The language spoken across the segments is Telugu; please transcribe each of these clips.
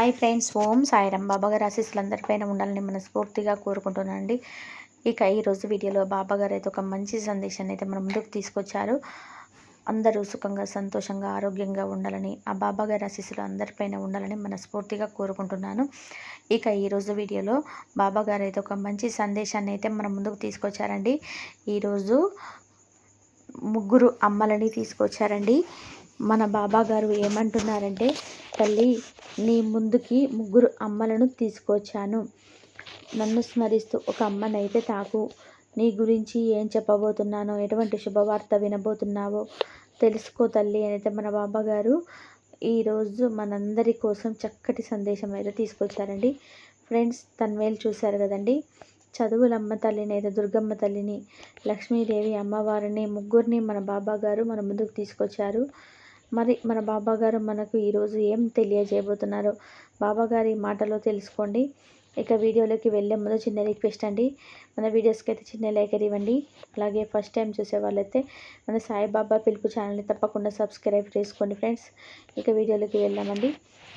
హాయ్ ఫ్రెండ్స్ ఓం సాయిరామ్. బాబాగారు ఆశీస్సులు అందరిపైన ఉండాలని మనస్ఫూర్తిగా కోరుకుంటున్నానండి. ఇక ఈరోజు వీడియోలో బాబాగారు అయితే ఒక మంచి సందేశాన్ని అయితే మన ముందుకు తీసుకొచ్చారు. అందరూ సుఖంగా సంతోషంగా ఆరోగ్యంగా ఉండాలని ఆ బాబాగారి ఆశీస్సులు అందరిపైన ఉండాలని మనస్ఫూర్తిగా కోరుకుంటున్నాను. ఇక ఈరోజు వీడియోలో బాబాగారు అయితే ఒక మంచి సందేశాన్ని అయితే మన ముందుకు తీసుకొచ్చారండి. ఈరోజు ముగ్గురు అమ్మలని తీసుకొచ్చారండి. మన బాబా గారు ఏమంటున్నారంటే తల్లి నీ ముందుకి ముగ్గురు అమ్మలను తీసుకొచ్చాను. నన్ను స్మరిస్తూ ఒక అమ్మనైతే తాకు. నీ గురించి ఏం చెప్పబోతున్నానో ఎటువంటి శుభవార్త వినబోతున్నావో తెలుసుకో తల్లి అయితే మన బాబా గారు ఈరోజు మనందరి కోసం చక్కటి సందేశం అయితే తీసుకొచ్చారండి. ఫ్రెండ్స్ తన్వేలు చూశారు కదండి? చదువులమ్మ తల్లిని అయితే దుర్గమ్మ తల్లిని లక్ష్మీదేవి అమ్మవారిని ముగ్గురిని మన బాబా గారు మన ముందుకు తీసుకొచ్చారు. మరి మన బాబా గారు మనకు ఈరోజు ఏం తెలియజేయబోతున్నారో? బాబా గారి మాటలో తెలుసుకోండి. ఇక వీడియోలోకి వెళ్ళే ముందు చిన్న రిక్వెస్ట్ అండి. మన వీడియోస్కి అయితే చిన్న లైక్ ఇవ్వండి. అలాగే ఫస్ట్ టైం చూసే వాళ్ళైతే మన సాయిబాబా పిలుపు ఛానల్ని తప్పకుండా సబ్స్క్రైబ్ చేసుకోండి ఫ్రెండ్స్. ఇక వీడియోలోకి వెళ్దామండి.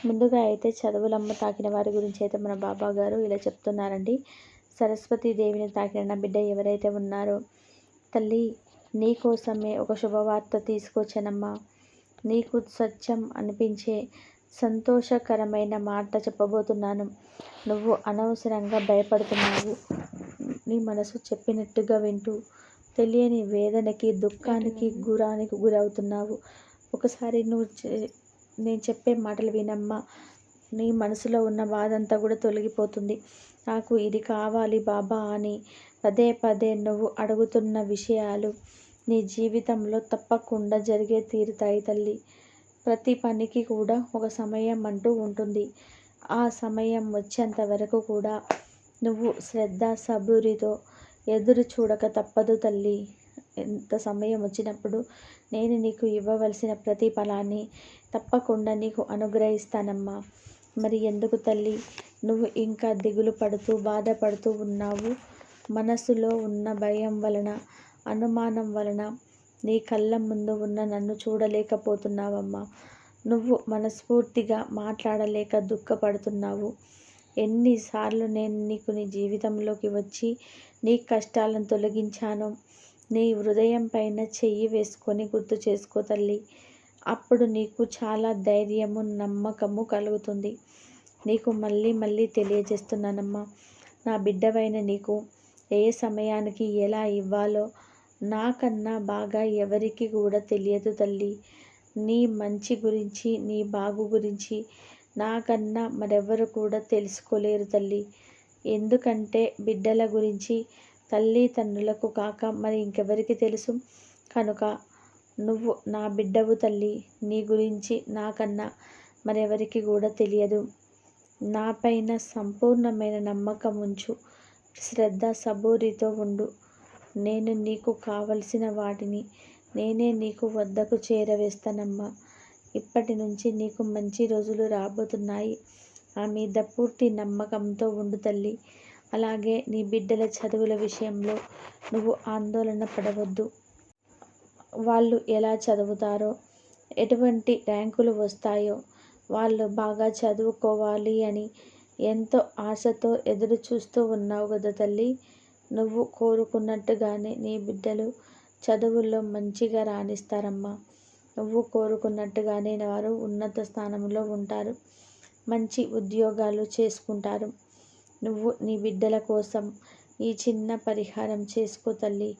ముందుగా అయితే చదువులమ్మ తాకిన వారి గురించి అయితే మన బాబా గారు ఇలా చెప్తున్నారండి. సరస్వతి దేవిని తాకిన బిడ్డ ఎవరైతే ఉన్నారో తల్లి నీకోసమే ఒక శుభవార్త తీసుకొచ్చానమ్మా. నీకు సత్యం అనిపించే సంతోషకరమైన మాట చెప్పబోతున్నాను. నువ్వు అనవసరంగా భయపడుతున్నావు. నీ మనసు చెప్పినట్టుగా వింటూ తెలియని వేదనకి దుఃఖానికి గురానికి గురవుతున్నావు. ఒకసారి నువ్వు నేను చెప్పే మాటలు వినమ్మా. నీ మనసులో ఉన్న బాధంతా కూడా తొలగిపోతుంది. నాకు ఇది కావాలి బాబా అని పదే పదే నువ్వు అడుగుతున్న విషయాలు నీ జీవితంలో తప్పకుండా జరిగే తీరుతాయి తల్లి. ప్రతి పనికి కూడా ఒక సమయం అంటూ ఉంటుంది. ఆ సమయం వచ్చేంత వరకు కూడా నువ్వు శ్రద్ధ సబూరితో ఎదురు చూడక తప్పదు తల్లి. ఎంత సమయం వచ్చినప్పుడు నేను నీకు ఇవ్వవలసిన ప్రతి ఫలాన్ని తప్పకుండా నీకు అనుగ్రహిస్తానమ్మా. మరి ఎందుకు తల్లి? నువ్వు ఇంకా దిగులు పడుతూ బాధపడుతూ ఉన్నావు. మనసులో ఉన్న భయం వలన అనుమానం వలన నీ కళ్ళ ముందు ఉన్న నన్ను చూడలేకపోతున్నావమ్మా. నువ్వు మనస్ఫూర్తిగా మాట్లాడలేక దుఃఖపడుతున్నావు. ఎన్నిసార్లు నేను నీకు నీ జీవితంలోకి వచ్చి నీ కష్టాలను తొలగించాను నీ హృదయం పైన చెయ్యి వేసుకొని గుర్తు చేసుకో తల్లి. అప్పుడు నీకు చాలా ధైర్యము నమ్మకము కలుగుతుంది. నీకు మళ్ళీ మళ్ళీ తెలియజేస్తున్నానమ్మా. నా బిడ్డవైన నీకు ఏ సమయానికి ఎలా ఇవ్వాలో నాకన్నా బాగా ఎవరికి కూడా తెలియదు తల్లి. నీ మంచి గురించి నీ బాగు గురించి నాకన్నా మరెవరు కూడా తెలుసుకోలేరు తల్లి. ఎందుకంటే బిడ్డల గురించి తల్లి తండ్రులకు కాక మరి ఇంకెవరికి తెలుసు? కనుక నువ్వు నా బిడ్డవు తల్లి. నీ గురించి నాకన్నా మరెవరికి కూడా తెలియదు. నాపైన సంపూర్ణమైన నమ్మకం ఉంచు శ్రద్ధ సబూరితో ఉండు. నేను నీకు కావలసిన వాటిని నేనే నీకు వద్దకు చేరవేస్తానమ్మా. ఇప్పటి నుంచి నీకు మంచి రోజులు రాబోతున్నాయి. ఆ మీద పూర్తి నమ్మకంతో ఉండు తల్లి. అలాగే నీ బిడ్డల చదువుల విషయంలో నువ్వు ఆందోళన పడవద్దు. వాళ్ళు ఎలా చదువుతారో ఎటువంటి ర్యాంకులు వస్తాయో వాళ్ళు బాగా చదువుకోవాలి అని ఎంతో ఆశతో ఎదురు చూస్తూ ఉన్నావు కదా తల్లి. నువ్వు కోరుకున్నట్టుగానే నీ బిడ్డలు చదువుల్లో మంచిగా రాణిస్తారమ్మా. నువ్వు కోరుకున్నట్టుగానే వారు ఉన్నత స్థానంలో ఉంటారు. మంచి ఉద్యోగాలు చేసుకుంటారు. నువ్వు నీ బిడ్డల కోసం ఈ చిన్న పరిహారం చేసుకో తల్లి.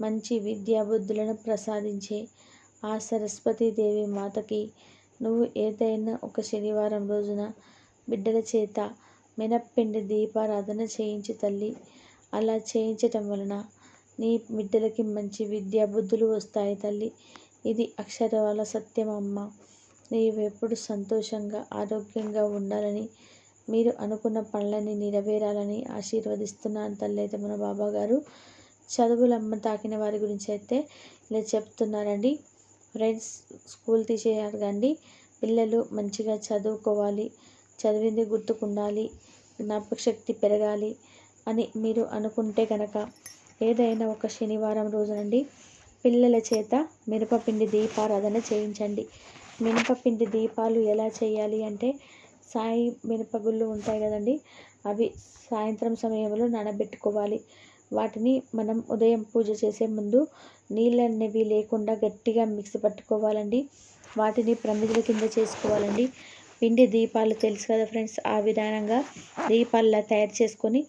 మంచి విద్యాబుద్ధులను ప్రసాదించే ఆ సరస్వతీదేవి మాతకి నువ్వు ఏదైనా ఒక శనివారం రోజున బిడ్డల చేత మినప్పిండి దీపారాధన చేయించు తల్లి. అలా చేయించటం వలన నీ బిడ్డలకి మంచి విద్యా బుద్ధులు వస్తాయి తల్లి. ఇది అక్షరాల సత్యం అమ్మ నీవు ఎప్పుడు సంతోషంగా ఆరోగ్యంగా ఉండాలని మీరు అనుకున్న పనులని నెరవేరాలని ఆశీర్వదిస్తున్నాను తల్లి. అయితే మన బాబా గారు చదువులమ్మ తాకిన వారి గురించి అయితే ఇలా చెప్తున్నారండి. ఫ్రెండ్స్ స్కూల్ తీసేయాలి కండి పిల్లలు మంచిగా చదువుకోవాలి చదివింది గుర్తుకుండాలి జ్ఞాపక శక్తి పెరగాలి అని మీరు అనుకుంటే కనుక ఏదైనా ఒక శనివారం రోజునండి పిల్లల చేత మినపపిండి దీపారాధన చేయించండి. మినపపిండి దీపాలు ఎలా చేయాలి అంటే సాయి మినపగుళ్ళు ఉంటాయి కదండి అవి సాయంత్రం సమయంలో నానబెట్టుకోవాలి. వాటిని మనం ఉదయం పూజ చేసే ముందు నీళ్ళనేవి లేకుండా గట్టిగా మిక్సీ పట్టుకోవాలండి. వాటిని ప్రమిదల కింద చేసుకోవాలండి. పిండి దీపాలు తెలుసు కదా ఫ్రెండ్స్? ఆ విధానంగా దీపాల్లా తయారు చేసుకొని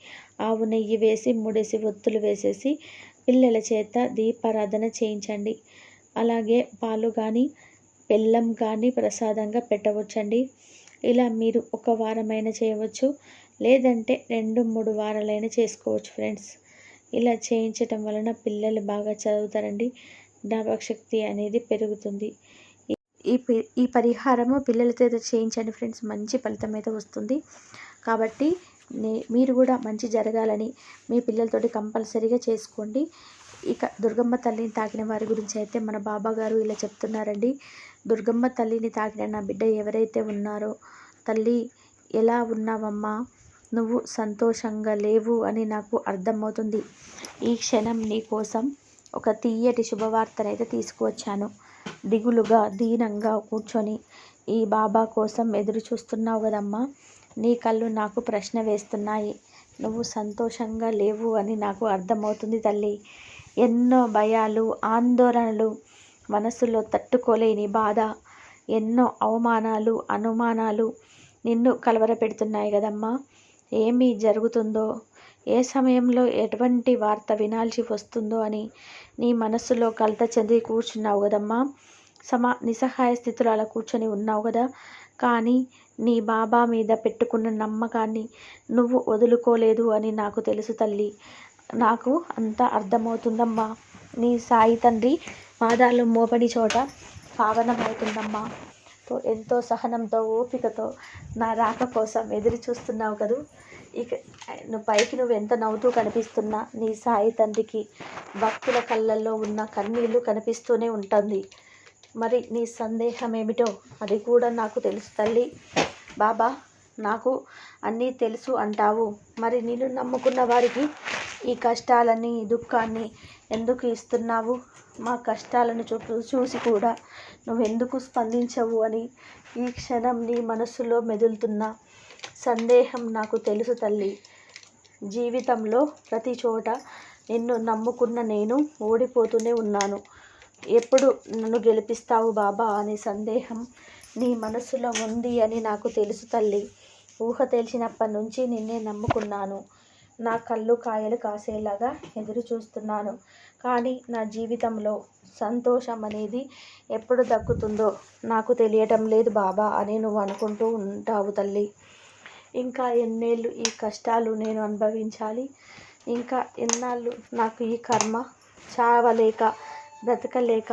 ఆవు నెయ్యి వేసి ముడేసి ఒత్తులు వేసేసి పిల్లల చేత దీపారాధన చేయించండి. అలాగే పాలు కానీ బెల్లం కానీ ప్రసాదంగా పెట్టవచ్చండి. ఇలా మీరు ఒక వారమైనా చేయవచ్చు లేదంటే రెండు మూడు వారాలైనా చేసుకోవచ్చు ఫ్రెండ్స్. ఇలా చేయించటం వలన పిల్లలు బాగా చదువుతారండి. జ్ఞాపకశక్తి అనేది పెరుగుతుంది. ఈ ఈ పరిహారము పిల్లలతో చేయించండి ఫ్రెండ్స్ మంచి ఫలితం అయితే వస్తుంది. కాబట్టి మీరు కూడా మంచి జరగాలని మీ పిల్లలతోటి కంపల్సరీగా చేసుకోండి. ఇక దుర్గమ్మ తల్లిని తాకిన వారి గురించి అయితే మన బాబా గారు ఇలా చెప్తున్నారండి. దుర్గమ్మ తల్లిని తాకిన నా బిడ్డ ఎవరైతే ఉన్నారో తల్లి ఎలా ఉన్నావమ్మా? నువ్వు సంతోషంగా లేవు అని నాకు అర్థమవుతుంది. ఈ క్షణం నీ కోసం ఒక తీయటి శుభవార్తనైతే తీసుకువచ్చాను. దిగులుగా దీనంగా కూర్చొని ఈ బాబా కోసం ఎదురు చూస్తున్నావు కదమ్మా. నీ కళ్ళు నాకు ప్రశ్న వేస్తున్నాయి. నువ్వు సంతోషంగా లేవు అని నాకు అర్థమవుతుంది తల్లి. ఎన్నో భయాలు ఆందోళనలు మనసులో తట్టుకోలేని బాధ ఎన్నో అవమానాలు అనుమానాలు నిన్ను కలవరపెడుతున్నాయి కదమ్మా. ఏమి జరుగుతుందో ఏ సమయంలో ఎటువంటి వార్త వినాల్సి వస్తుందో అని నీ మనస్సులో కలత చెంది కూర్చున్నావు కదమ్మా. సమా నిస్సహాయ స్థితిలో అలా కూర్చొని ఉన్నావు కదా. కానీ నీ బాబా మీద పెట్టుకున్న నమ్మకాన్ని నువ్వు వదులుకోలేదు అని నాకు తెలుసు తల్లి. నాకు అంతా అర్థమవుతుందమ్మా. నీ సాయి తండ్రి పాదాలు మోపడి చోట పావనమవుతుందమ్మా. ఎంతో సహనంతో ఓపికతో నా రాక కోసం ఎదురు చూస్తున్నావు కదూ. ఇక నువ్వు పైకి నువ్వు ఎంత నవ్వుతూ కనిపిస్తున్నా నీ సాయి తండ్రికి భక్తుల కళ్ళల్లో ఉన్న కన్నీళ్ళు కనిపిస్తూనే ఉంటుంది. మరి నీ సందేహం ఏమిటో అది కూడా నాకు తెలుసు తల్లి. బాబా నాకు అన్నీ తెలుసు అంటావు. మరి నేను నమ్ముకున్న వారికి ఈ కష్టాలని దుఃఖాన్ని ఎందుకు ఇస్తున్నావు? మా కష్టాలను చూ చూసి కూడా నువ్వెందుకు స్పందించవు అని ఈ క్షణం నీ మనస్సులో మెదులుతున్న. సందేహం నాకు తెలుసు తల్లి. జీవితంలో ప్రతి చోట నిన్ను నమ్ముకున్న నేను ఓడిపోతూనే ఉన్నాను. ఎప్పుడు నన్ను గెలిపిస్తావు బాబా అనే సందేహం నీ మనసులో ఉంది అని నాకు తెలుసు తల్లి. ఊహ తెలిసినప్పటి నుంచి నిన్నే నమ్ముకున్నాను. నా కళ్ళు కాయలు కాసేలాగా ఎదురు చూస్తున్నాను. కానీ నా జీవితంలో సంతోషం అనేది ఎప్పుడు దక్కుతుందో నాకు తెలియటం లేదు బాబా అని నువ్వు అనుకుంటూ ఉంటావు తల్లి. ఇంకా ఎన్నేళ్ళు ఈ కష్టాలు నేను అనుభవించాలి. ఇంకా ఎన్నాళ్ళు నాకు ఈ కర్మ చావలేక బ్రతకలేక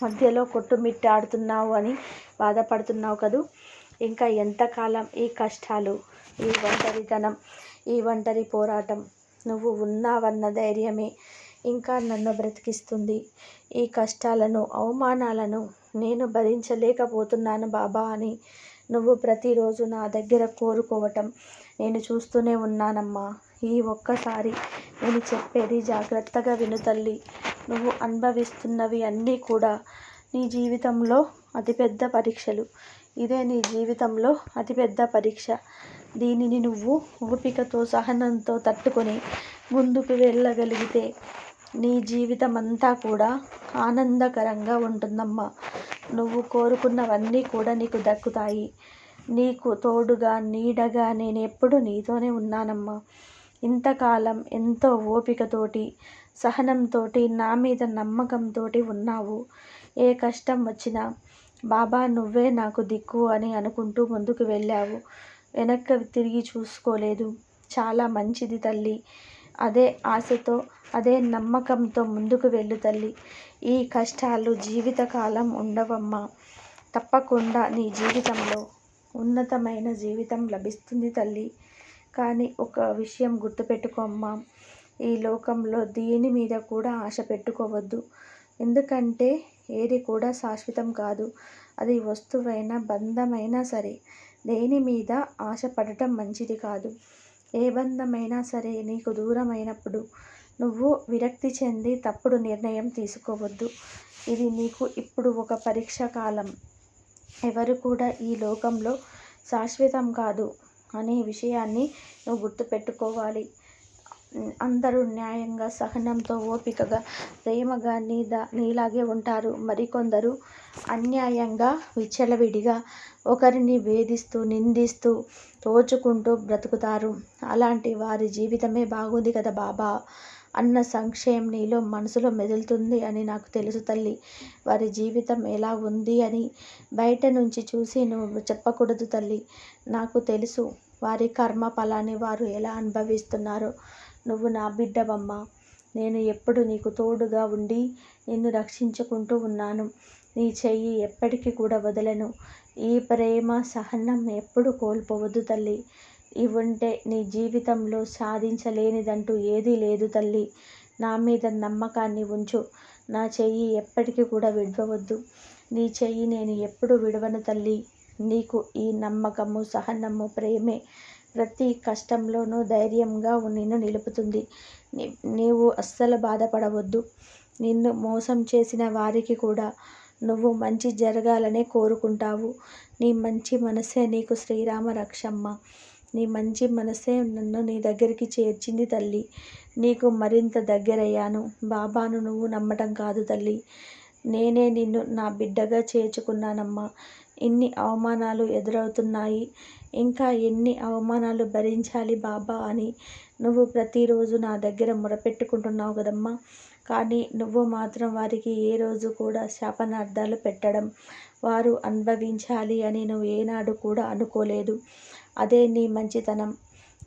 మధ్యలో కొట్టుమిట్టాడుతున్నావు అని బాధపడుతున్నావు కదూ? ఇంకా ఎంతకాలం ఈ కష్టాలు ఈ ఒంటరితనం ఈ ఒంటరి పోరాటం నువ్వు ఉన్నావన్న ధైర్యమే ఇంకా నన్ను బ్రతికిస్తుంది. ఈ కష్టాలను అవమానాలను నేను భరించలేకపోతున్నాను బాబా అని నువ్వు ప్రతిరోజు నా దగ్గర కోరుకోవటం నేను చూస్తూనే ఉన్నానమ్మా. ఈ ఒక్కసారి నేను చెప్పేది జాగ్రత్తగా విను తల్లి. నువ్వు అనుభవిస్తున్నవి అన్నీ కూడా నీ జీవితంలో అతిపెద్ద పరీక్షలు. ఇదే నీ జీవితంలో అతిపెద్ద పరీక్ష. దీనిని నువ్వు ఓపికతో సహనంతో తట్టుకొని ముందుకు వెళ్ళగలిగితే నీ జీవితం అంతా కూడా ఆనందకరంగా ఉంటుందమ్మా. నువ్వు కోరుకున్నవన్నీ కూడా నీకు దక్కుతాయి. నీకు తోడుగా నీడగా నేను ఎప్పుడు నీతోనే ఉన్నానమ్మా. ఇంతకాలం ఎంతో ఓపికతోటి సహనంతో నా మీద నమ్మకంతో ఉన్నావు. ఏ కష్టం వచ్చినా బాబా నువ్వే నాకు దిక్కు అని అనుకుంటూ ముందుకు వెళ్ళావు. వెనక్కి తిరిగి చూసుకోలేదు. చాలా మంచిది తల్లి. అదే ఆశతో అదే నమ్మకంతో ముందుకు వెళ్ళు తల్లి. ఈ కష్టాలు జీవితకాలం ఉండవమ్మా. తప్పకుండా నీ జీవితంలో ఉన్నతమైన జీవితం లభిస్తుంది తల్లి. కానీ ఒక విషయం గుర్తుపెట్టుకోమ్మా ఈ లోకంలో దేని మీద కూడా ఆశ పెట్టుకోవద్దు. ఎందుకంటే ఏది కూడా శాశ్వతం కాదు. అది వస్తువైనా బంధమైనా సరే దేని మీద ఆశపడటం మంచిది కాదు. ఏ బంధమైనా సరే నీకు దూరమైనప్పుడు నువ్వు విరక్తి చెంది తప్పుడు నిర్ణయం తీసుకోవద్దు. ఇది నీకు ఇప్పుడు ఒక పరీక్ష కాలం. ఎవరు కూడా ఈ లోకంలో శాశ్వతం కాదు అనే విషయాన్ని నువ్వు గుర్తుపెట్టుకోవాలి. అందరూ న్యాయంగా సహనంతో ఓపికగా ప్రేమగా నీ నీలాగే ఉంటారు. మరికొందరు అన్యాయంగా విచ్చలవిడిగా ఒకరిని వేధిస్తూ నిందిస్తూ తోచుకుంటూ బ్రతుకుతారు. అలాంటి వారి జీవితమే బాగుంది కదా బాబా. అన్న సంక్షేమం నీలో మనసులో మెదులుతుంది అని నాకు తెలుసు తల్లి. వారి జీవితం ఎలా ఉంది అని బయట నుంచి చూసి నువ్వు చెప్పకూడదు తల్లి. నాకు తెలుసు వారి కర్మ ఫలాన్ని వారు ఎలా అనుభవిస్తున్నారో. నువ్వు నా బిడ్డవమ్మ. నేను ఎప్పుడు నీకు తోడుగా ఉండి నిన్ను రక్షించుకుంటూ ఉన్నాను. నీ చెయ్యి ఎప్పటికీ కూడా వదలను. ఈ ప్రేమ సహనం ఎప్పుడు కోల్పోవద్దు తల్లి. ఇవి ఉంటే నీ జీవితంలో సాధించలేనిదంటూ ఏదీ లేదు తల్లి. నా మీద నమ్మకాన్ని ఉంచు. నా చెయ్యి ఎప్పటికీ కూడా విడవద్దు నీ చెయ్యి నేను ఎప్పుడు విడవను తల్లి. నీకు ఈ నమ్మకము సహనము ప్రేమే ప్రతి కష్టంలోనూ ధైర్యంగా నిన్ను నిలుపుతుంది. నీవు అస్సలు బాధపడవద్దు. నిన్ను మోసం చేసిన వారికి కూడా నువ్వు మంచి జరగాలనే కోరుకుంటావు. నీ మంచి మనసే నీకు శ్రీరామ రక్షమ్మ. నీ మంచి మనసే నన్ను నీ దగ్గరికి చేర్చింది తల్లి. నీకు మరింత దగ్గరయ్యాను. బాబాను నువ్వు నమ్మటం కాదు తల్లి. నేనే నిన్ను నా బిడ్డగా చేర్చుకున్నానమ్మా. ఇన్ని అవమానాలు ఎదురవుతున్నాయి. ఇంకా ఎన్ని అవమానాలు భరించాలి బాబా అని నువ్వు ప్రతిరోజు నా దగ్గర మొరపెట్టుకుంటున్నావు కదమ్మా. కానీ నువ్వు మాత్రం వారికి ఏ రోజు కూడా శాపనార్థాలు పెట్టడం వారు అనుభవించాలి అని నువ్వు ఏనాడు కూడా అనుకోలేదు. అదే నీ మంచితనం.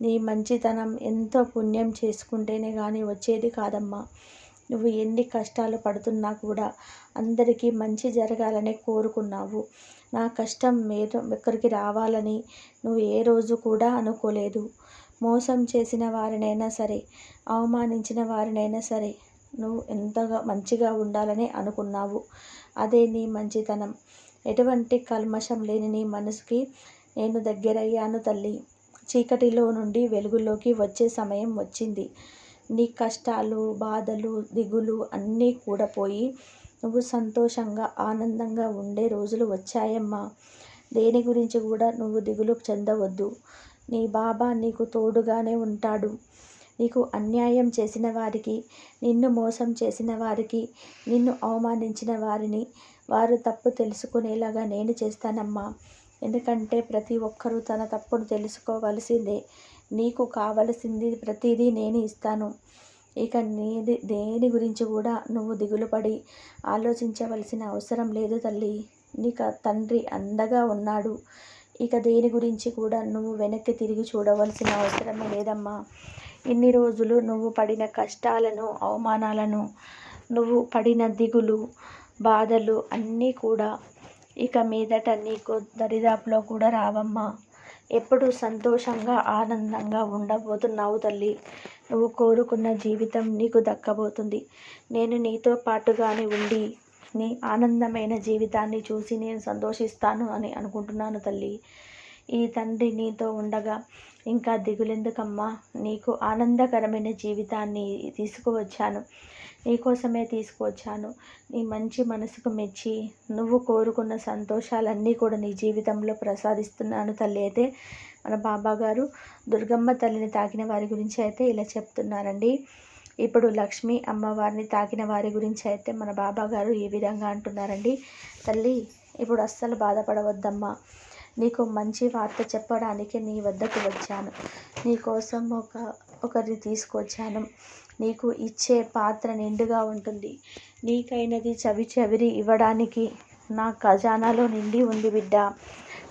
నీ మంచితనం ఎంతో పుణ్యం చేసుకుంటేనే కానీ వచ్చేది కాదమ్మా. నువ్వు ఎన్ని కష్టాలు పడుతున్నా కూడా అందరికీ మంచి జరగాలని కోరుకున్నావు. నా కష్టం మీరు ఎక్కడికి రావాలని నువ్వు ఏ రోజు కూడా అనుకోలేదు. మోసం చేసిన వారినైనా సరే అవమానించిన వారినైనా సరే నువ్వు ఎంతగా మంచిగా ఉండాలని అనుకున్నావు. అదే నీ మంచితనం. ఎటువంటి కల్మషం లేని నీ మనసుకి నేను దగ్గరయ్యాను తల్లి. చీకటిలో నుండి వెలుగులోకి వచ్చే సమయం వచ్చింది. నీ కష్టాలు బాధలు దిగులు అన్నీ కూడా పోయి నువ్వు సంతోషంగా ఆనందంగా ఉండే రోజులు వచ్చాయమ్మా. దేని గురించి కూడా నువ్వు దిగులు చెందవద్దు. నీ బాబా నీకు తోడుగానే ఉంటాడు. నీకు అన్యాయం చేసిన వారికి నిన్ను మోసం చేసిన వారికి నిన్ను అవమానించిన వారిని వారు తప్పు తెలుసుకునేలాగా నేను చేస్తానమ్మా. ఎందుకంటే ప్రతి ఒక్కరూ తన తప్పును తెలుసుకోవలసిందే. నీకు కావలసింది ప్రతిదీ నేను ఇస్తాను. ఇక నీది దేని గురించి కూడా నువ్వు దిగులుపడి ఆలోచించవలసిన అవసరం లేదు తల్లి. నీకు తండ్రి అందగా ఉన్నాడు. ఇక దేని గురించి కూడా నువ్వు వెనక్కి తిరిగి చూడవలసిన అవసరమే లేదమ్మా. ఇన్ని రోజులు నువ్వు పడిన కష్టాలను అవమానాలను నువ్వు పడిన దిగులు బాధలు అన్నీ కూడా ఇక మీదట నీకు దరిదాపులో కూడా రావమ్మా. ఎప్పుడు సంతోషంగా ఆనందంగా ఉండబోతున్నావు తల్లి. నువ్వు కోరుకున్న జీవితం నీకు దక్కబోతుంది. నేను నీతో పాటుగానే ఉండి నీ ఆనందమైన జీవితాన్ని చూసి నేను సంతోషిస్తాను అని అనుకుంటున్నాను తల్లి. ఈ తండ్రి నీతో ఉండగా ఇంకా దిగులెందుకమ్మా? నీకు ఆనందకరమైన జీవితాన్ని తీసుకువచ్చాను. నీకోసమే తీసుకువచ్చాను. నీ మంచి మనసుకు మెచ్చి నువ్వు కోరుకున్న సంతోషాలన్నీ కూడా నీ జీవితంలో ప్రసాదిస్తున్నాను తల్లి. అయితే మన బాబా గారు దుర్గమ్మ తల్లిని తాకిన వారి గురించి అయితే ఇలా చెప్తున్నారండి. ఇప్పుడు లక్ష్మి అమ్మవారిని తాకిన వారి గురించి అయితే మన బాబా గారు ఈ విధంగా అంటున్నారండి. తల్లి ఇప్పుడు అస్సలు బాధపడవద్దమ్మా. నీకు మంచి వార్త చెప్పడానికి నీ వద్దకు వచ్చాను. నీకోసం ఒక ఒకరిని తీసుకొచ్చాను. నీకు ఇచ్చే పాత్ర నిండుగా ఉంటుంది. నీకైనది చవి చవిరి ఇవ్వడానికి నా ఖజానాలో నిండి ఉంది బిడ్డ.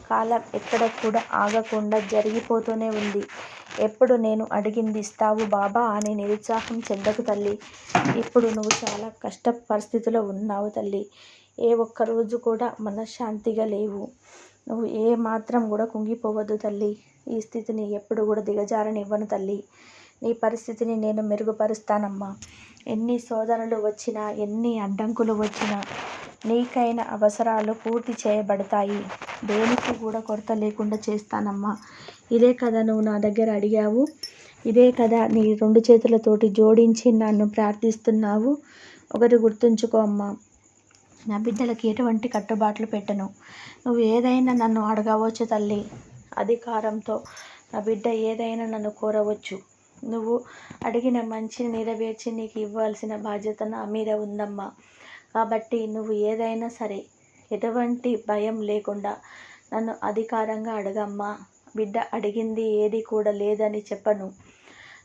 కాలం ఎక్కడ కూడా ఆగకుండా జరిగిపోతూనే ఉంది. ఎప్పుడు నేను అడిగింది ఇస్తావు బాబా అని నిరుత్సాహం చెందకు తల్లి. ఇప్పుడు నువ్వు చాలా కష్ట పరిస్థితిలో ఉన్నావు తల్లి. ఏ ఒక్కరోజు కూడా మనశ్శాంతిగా లేవు. నువ్వు ఏ మాత్రం కూడా కుంగిపోవద్దు తల్లి. ఈ స్థితిని ఎప్పుడు కూడా దిగజారనివ్వను తల్లి. నీ పరిస్థితిని నేను మెరుగుపరుస్తానమ్మా. ఎన్ని శోధనలు వచ్చినా ఎన్ని అడ్డంకులు వచ్చినా నీకైన అవసరాలు పూర్తి చేయబడతాయి. దేనికి కూడా కొరత లేకుండా చేస్తానమ్మా. ఇదే కదా నువ్వు నా దగ్గర అడిగావు. ఇదే కదా నీ రెండు చేతులతోటి జోడించి నన్ను ప్రార్థిస్తున్నావు. ఒకటి గుర్తుంచుకో అమ్మా. నా బిడ్డలకి ఎటువంటి కట్టుబాట్లు పెట్టను. నువ్వు ఏదైనా నన్ను అడగవచ్చు తల్లి. అధికారంతో నా బిడ్డ ఏదైనా నన్ను కోరవచ్చు. నువ్వు అడిగిన మంచిని నెరవేర్చి నీకు ఇవ్వాల్సిన బాధ్యత నా మీద ఉందమ్మా. కాబట్టి నువ్వు ఏదైనా సరే ఎటువంటి భయం లేకుండా నన్ను అధికారంగా అడగమ్మా. బిడ్డ అడిగింది ఏది కూడా లేదని చెప్పను.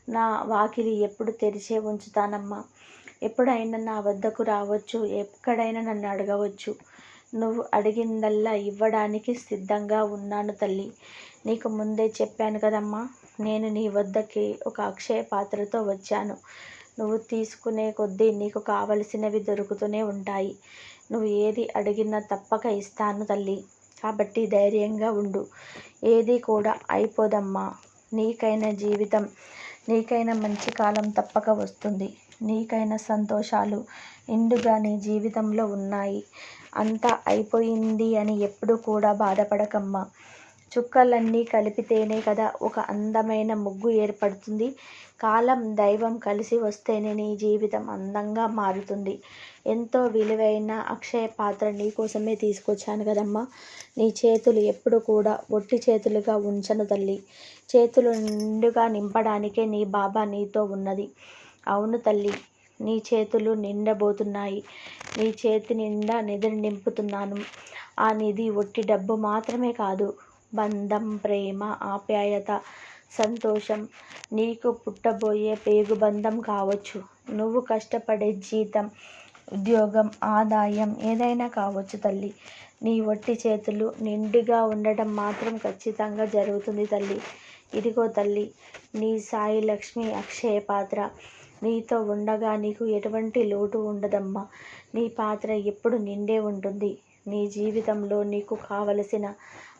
నా వాకిలి ఎప్పుడు తెరిచే ఉంచుతానమ్మా. ఎప్పుడైనా నా వద్దకు రావచ్చు ఎక్కడైనా నన్ను అడగవచ్చు. నువ్వు అడిగిందల్లా ఇవ్వడానికి సిద్ధంగా ఉన్నాను తల్లి. నీకు ముందే చెప్పాను కదమ్మా నేను నీ వద్దకి ఒక అక్షయ పాత్రతో వచ్చాను. నువ్వు తీసుకునే కొద్దీ నీకు కావలసినవి దొరుకుతూనే ఉంటాయి. నువ్వు ఏది అడిగినా తప్పక ఇస్తాను తల్లి. కాబట్టి ధైర్యంగా ఉండు. ఏది కూడా అయిపోదమ్మా. నీకైన జీవితం నీకైనా మంచి కాలం తప్పక వస్తుంది. నీకైన సంతోషాలు ఇండుగా నీ జీవితంలో ఉన్నాయి. అంతా అయిపోయింది అని ఎప్పుడు కూడా బాధపడకమ్మా. చుక్కలన్నీ కలిపితేనే కదా ఒక అందమైన ముగ్గు ఏర్పడుతుంది. కాలం దైవం కలిసి వస్తేనే నీ జీవితం అందంగా మారుతుంది. ఎంతో విలువైన అక్షయ పాత్ర నీకోసమే తీసుకొచ్చాను కదమ్మా. నీ చేతులు ఎప్పుడు కూడా ఒట్టి చేతులుగా ఉంచను తల్లి. చేతులు నిండుగా నింపడానికే నీ బాబా నీతో ఉన్నది. అవును తల్లి నీ చేతులు నిండబోతున్నాయి. నీ చేతి నిండా నిధులు నింపుతున్నాను. ఆ నిధి ఒట్టి డబ్బు మాత్రమే కాదు బంధం ప్రేమ ఆప్యాయత సంతోషం. నీకు పుట్టబోయే పేగు బంధం కావచ్చు. నువ్వు కష్టపడే జీతం ఉద్యోగం ఆదాయం ఏదైనా కావచ్చు తల్లి. నీ ఒట్టి చేతులు నిండుగా ఉండటం మాత్రం ఖచ్చితంగా జరుగుతుంది తల్లి. ఇదిగో తల్లి నీ సాయి లక్ష్మి అక్షయ పాత్ర. నీతో ఉండగా నీకు ఎటువంటి లోటు ఉండదమ్మా. నీ పాత్ర ఎప్పుడు నిండే ఉంటుంది. నీ జీవితంలో నీకు కావలసిన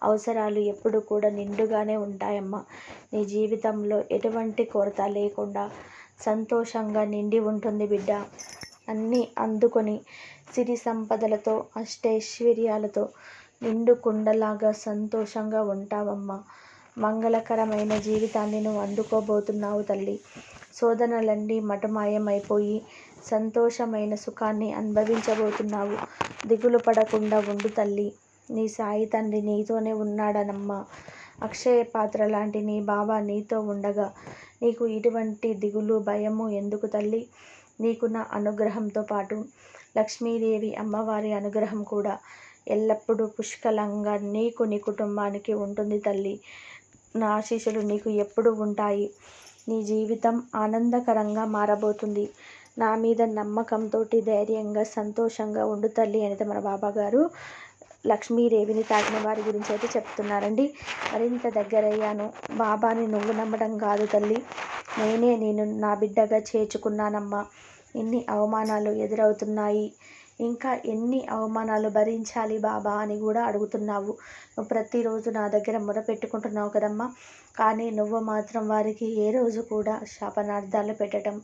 అవసరాలు ఎప్పుడు కూడా నిండుగానే ఉంటాయమ్మా. నీ జీవితంలో ఎటువంటి కొరత లేకుండా సంతోషంగా నిండి ఉంటుంది బిడ్డ. అన్నీ అందుకొని సిరి సంపదలతో అష్టైశ్వర్యాలతో నిండు కుండలాగా సంతోషంగా ఉంటావమ్మా. మంగళకరమైన జీవితాన్ని నువ్వు అందుకోబోతున్నావు తల్లి. శోధనలన్నీ మటమాయమైపోయి సంతోషమైన సుఖాన్ని అనుభవించబోతున్నావు. దిగులు పడకుండా ఉండు తల్లి. నీ సాయి తండ్రి నీతోనే ఉన్నాడనమ్మా. అక్షయ పాత్ర లాంటి నీ బాబా నీతో ఉండగా నీకు ఇటువంటి దిగులు భయము ఎందుకు తల్లి? నీకు నా అనుగ్రహంతో పాటు లక్ష్మీదేవి అమ్మవారి అనుగ్రహం కూడా ఎల్లప్పుడూ పుష్కలంగా నీకు నీ కుటుంబానికి ఉంటుంది తల్లి. నా ఆశీస్సులు నీకు ఎప్పుడు ఉంటాయి. నీ జీవితం ఆనందకరంగా మారబోతుంది. నా మీద నమ్మకంతో ధైర్యంగా సంతోషంగా ఉండు తల్లి అనేది మన బాబా గారు లక్ష్మీదేవిని తాకిన వారి గురించి అయితే చెప్తున్నారండి. మరింత దగ్గరయ్యాను. బాబాని నువ్వు నమ్మడం కాదు తల్లి. నేనే నేను నా బిడ్డగా చేర్చుకున్నానమ్మా. ఎన్ని అవమానాలు ఎదురవుతున్నాయి. ఇంకా ఎన్ని అవమానాలు భరించాలి బాబా అని కూడా అడుగుతున్నావు. నువ్వు ప్రతిరోజు నా దగ్గర మొరపెట్టుకుంటున్నావు కదమ్మా. కానీ నువ్వు మాత్రం వారికి ఏ రోజు కూడా శాపనార్థాలు పెట్టడం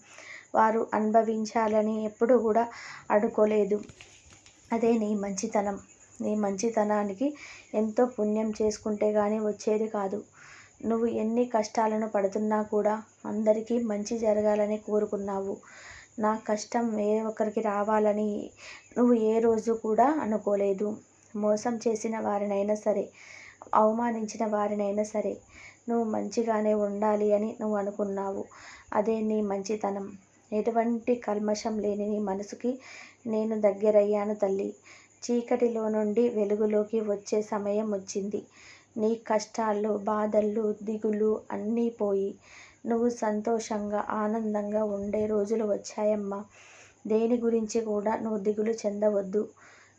వారు అనుభవించాలని ఎప్పుడూ కూడా అడుకోలేదు. అదే నీ మంచితనం. నీ మంచితనానికి ఎంతో పుణ్యం చేసుకుంటే కానీ వచ్చేది కాదు. నువ్వు ఎన్ని కష్టాలను పడుతున్నా కూడా అందరికీ మంచి జరగాలని కోరుకున్నావు. నా కష్టం వేరే ఒకరికి రావాలని నువ్వు ఏ రోజు కూడా అనుకోలేదు. మోసం చేసిన వారినైనా సరే అవమానించిన వారినైనా సరే నువ్వు మంచిగానే ఉండాలి అని నువ్వు అనుకున్నావు. అదే నీ మంచితనం. ఎటువంటి కల్మషం లేని నీ మనసుకి నేను దగ్గరయ్యాను తల్లి. చీకటిలో నుండి వెలుగులోకి వచ్చే సమయం వచ్చింది. నీ కష్టాలు బాధలు దిగులు అన్నీ పోయి నువ్వు సంతోషంగా ఆనందంగా ఉండే రోజులు వచ్చాయమ్మా. దేని గురించి కూడా నువ్వు దిగులు చెందవద్దు.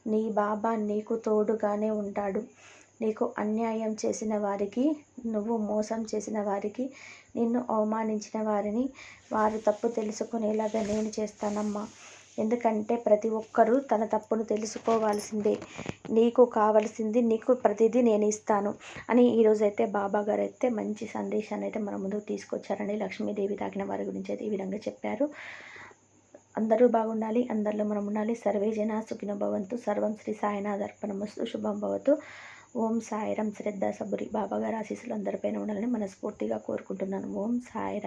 నీ బాబా నీకు తోడుగానే ఉంటాడు. నీకు అన్యాయం చేసిన వారికి నువ్వు మోసం చేసిన వారికి నిన్ను అవమానించిన వారిని వారు తప్పు తెలుసుకునేలాగా నేను చేస్తానమ్మా. ఎందుకంటే ప్రతి ఒక్కరూ తన తప్పును తెలుసుకోవాల్సిందే. నీకు కావలసింది నీకు ప్రతిదీ నేను ఇస్తాను అని ఈరోజైతే బాబా గారు అయితే మంచి సందేశాన్ని అయితే మన ముందుకు తీసుకొచ్చారని లక్ష్మీదేవి తాకిన వారి గురించి అయితే ఈ విధంగా చెప్పారు. అందరూ బాగుండాలి అందరిలో మనం ఉండాలి. సర్వే జన సుఖిన భవంతు. సర్వం శ్రీ సాయినాథ్ అర్పణమస్తు. శుభం భవతు. ఓం సాయిరం. శ్రద్ధ సబురి. బాబాగారు ఆశీస్సులు అందరిపైన ఉండాలని మనస్ఫూర్తిగా కోరుకుంటున్నాను. ఓం సాయిరాయ్